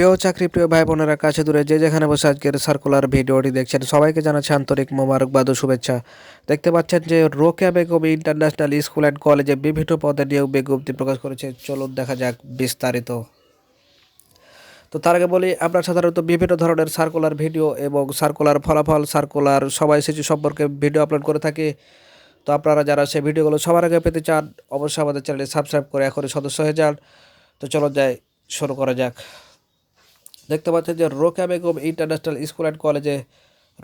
প্রিয় চাকরি প্রিয় ভাই বোনেরা, কাছে দূরে যে যেখানে বসে আজকের সার্কুলার ভিডিওটি দেখছেন, সবাইকে জানাচ্ছি আন্তরিক মোবারকবাদ ও শুভেচ্ছা দেখতে পাচ্ছেন যে Rokeya Begum international school and কলেজে বিভিন্ন পদে নিয়োগ বিজ্ঞপ্তি প্রকাশ করেছে। চলুন দেখা যাক বিস্তারিত। তো তার আগে বলি, আমরা সাধারণত বিভিন্ন ধরনের সার্কুলার ভিডিও এবং সার্কুলার ফলাফল সার্কুলার সময়সূচি সম্পর্কে ভিডিও আপলোড করে থাকি। তো আপনারা যারা সেই ভিডিওগুলো সবার আগে পেতে চান, অবশ্যই আমাদের চ্যানেলে সাবস্ক্রাইব করে এখনই সদস্য হয়ে যান। তো চলো যাই, শুরু করা যাক। দেখতে পাচ্ছেন যে Rokeya Begum international school and কলেজে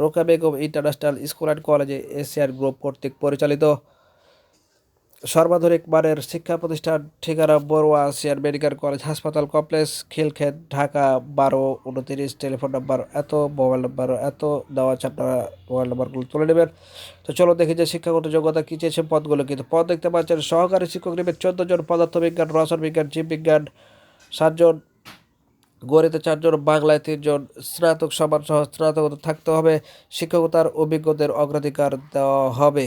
Rokeya Begum international school and কলেজে এশিয়ান গ্রুপ কর্তৃক পরিচালিত সর্বাধুনিক মানের শিক্ষা প্রতিষ্ঠান ঠিকানা বড়ুয়া এশিয়ান মেডিকেল কলেজ হাসপাতাল কমপ্লেক্স, খিলক্ষেত, ঢাকা বারো উনতিরিশ, টেলিফোন নাম্বার এত, মোবাইল নাম্বার এত, দেওয়া আছে আপনারা মোবাইল নাম্বারগুলো তুলে নেবেন। তো চলো দেখি যে শিক্ষাগত যোগ্যতা কী চেয়েছে পদগুলো। কিন্তু পদ দেখতে পাচ্ছেন, সহকারী শিক্ষক নেবেন চোদ্দ জন পদার্থবিজ্ঞান, রসায়ন বিজ্ঞান জীববিজ্ঞান সাতজন গণিতে চারজন, বাংলায় তিনজন, স্নাতক সমান সহ স্নাতকতা থাকতে হবে। শিক্ষকতার অভিজ্ঞদের অগ্রাধিকার দেওয়া হবে।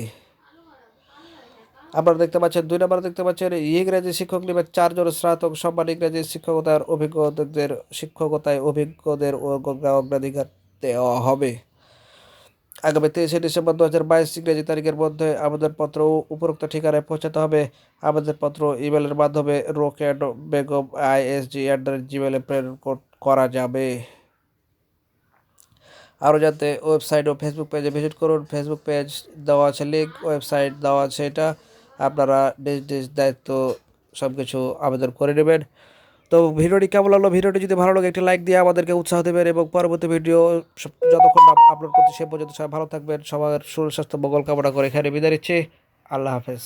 আপনারা দেখতে পাচ্ছেন, দুই নম্বরে দেখতে পাচ্ছেন, ইংরেজি শিক্ষক নিবে চারজন, স্নাতক সম্মান ইংরেজি শিক্ষকতার অভিজ্ঞদের শিক্ষকতায় অভিজ্ঞদের অগ্রাধিকার দেওয়া হবে। আগামী তেইশে ডিসেম্বর দু হাজার বাইশ ইংরেজি তারিখের মধ্যে আবেদনপত্র উপরোক্ত ঠিকানায় পৌঁছাতে হবে। আবেদনপত্র ইমেলের মাধ্যমে Rokeya Begum ISG at the জিমেলে প্রেরণ কর- যাবে। আরও জানতে ওয়েবসাইট ও ফেসবুক পেজে ভিজিট করুন। ফেসবুক পেজ দেওয়া আছে লিঙ্ক ওয়েবসাইট দেওয়া আছে এটা। আপনারা নিজ নিজ দায়িত্ব সব কিছু আবেদন করে নেবেন। তো ভিডিওটি কেমন লাগল? ভিডিওটি যদি ভালো লাগে, একটি লাইক দিয়ে আমাদেরকে উৎসাহ দেবেন এবং পরবর্তী ভিডিও যতক্ষণ আপলোড করতে সে পর্যন্ত সবাই ভালো থাকবেন। সবার শরীর স্বাস্থ্য মঙ্গল কামনা করে এখানে বিদায় নিচ্ছি। আল্লাহ হাফেজ।